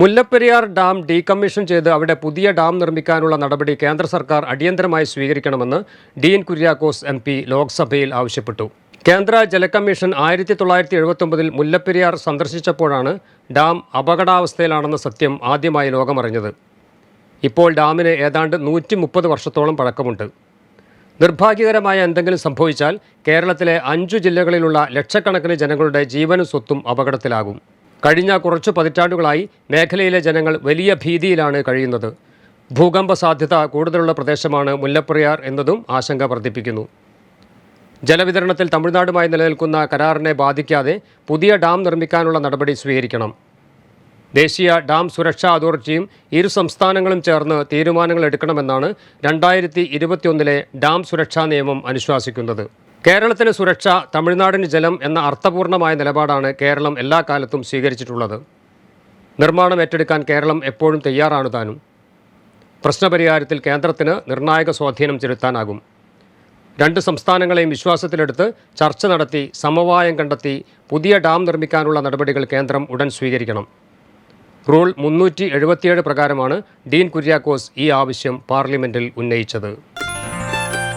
Mullaperiyar dam decommission ചെയ്ത് അവിടെ പുതിയ ഡാം നിർമ്മിക്കാനുള്ള നടപടി കേന്ദ്ര സർക്കാർ അടിയന്തരമായി സ്വീകരിക്കണമെന്ന് ഡീൻ കുര്യാക്കോസ് എം പി ലോക്സഭയിൽ ആവശ്യപ്പെട്ടു. കേന്ദ്ര ജലകമ്മീഷൻ ആയിരത്തി തൊള്ളായിരത്തി എഴുപത്തൊമ്പതിൽ മുല്ലപ്പെരിയാർ സന്ദർശിച്ചപ്പോഴാണ് ഡാം അപകടാവസ്ഥയിലാണെന്ന സത്യം ആദ്യമായി ലോകമറിഞ്ഞത്. ഇപ്പോൾ ഡാമിന് ഏതാണ്ട് നൂറ്റി മുപ്പത് വർഷത്തോളം പഴക്കമുണ്ട്. നിർഭാഗ്യകരമായ എന്തെങ്കിലും സംഭവിച്ചാൽ കേരളത്തിലെ അഞ്ചു ജില്ലകളിലുള്ള ലക്ഷക്കണക്കിന് ജനങ്ങളുടെ ജീവനും സ്വത്തും അപകടത്തിലാകും. കഴിഞ്ഞ കുറച്ച് പതിറ്റാണ്ടുകളായി മേഖലയിലെ ജനങ്ങൾ വലിയ ഭീതിയിലാണ് കഴിയുന്നത്. ഭൂകമ്പ സാധ്യത കൂടുതലുള്ള പ്രദേശമാണ് മുല്ലപ്പെരിയാർ എന്നതും ആശങ്ക വർദ്ധിപ്പിക്കുന്നു. ജലവിതരണത്തിൽ തമിഴ്നാടുമായി നിലനിൽക്കുന്ന കരാറിനെ ബാധിക്കാതെ പുതിയ ഡാം നിർമ്മിക്കാനുള്ള നടപടി സ്വീകരിക്കണം. ദേശീയ ഡാം സുരക്ഷാ അതോറിറ്റിയും ഇരു സംസ്ഥാനങ്ങളും ചേർന്ന് തീരുമാനങ്ങൾ എടുക്കണമെന്നാണ് രണ്ടായിരത്തി ഇരുപത്തിയൊന്നിലെ ഡാം സുരക്ഷാ നിയമം അനുശാസിക്കുന്നത്. കേരളത്തിന് സുരക്ഷ തമിഴ്നാടിന് ജലം എന്ന അർത്ഥപൂർണമായ നിലപാടാണ് കേരളം എല്ലാ കാലത്തും സ്വീകരിച്ചിട്ടുള്ളത്. നിർമ്മാണം ഏറ്റെടുക്കാൻ കേരളം എപ്പോഴും തയ്യാറാണ് താനും. പ്രശ്നപരിഹാരത്തിൽ കേന്ദ്രത്തിന് നിർണായക സ്വാധീനം ചെലുത്താനാകും. രണ്ട് സംസ്ഥാനങ്ങളെയും വിശ്വാസത്തിലെടുത്ത് ചർച്ച നടത്തി സമവായം കണ്ടെത്തി പുതിയ ഡാം നിർമ്മിക്കാനുള്ള നടപടികൾ കേന്ദ്രം ഉടൻ സ്വീകരിക്കണം. റൂൾ മുന്നൂറ്റി എഴുപത്തിയേഴ് പ്രകാരമാണ് ഡീൻ കുര്യാക്കോസ് ഈ ആവശ്യം പാർലമെന്റിൽ ഉന്നയിച്ചത്.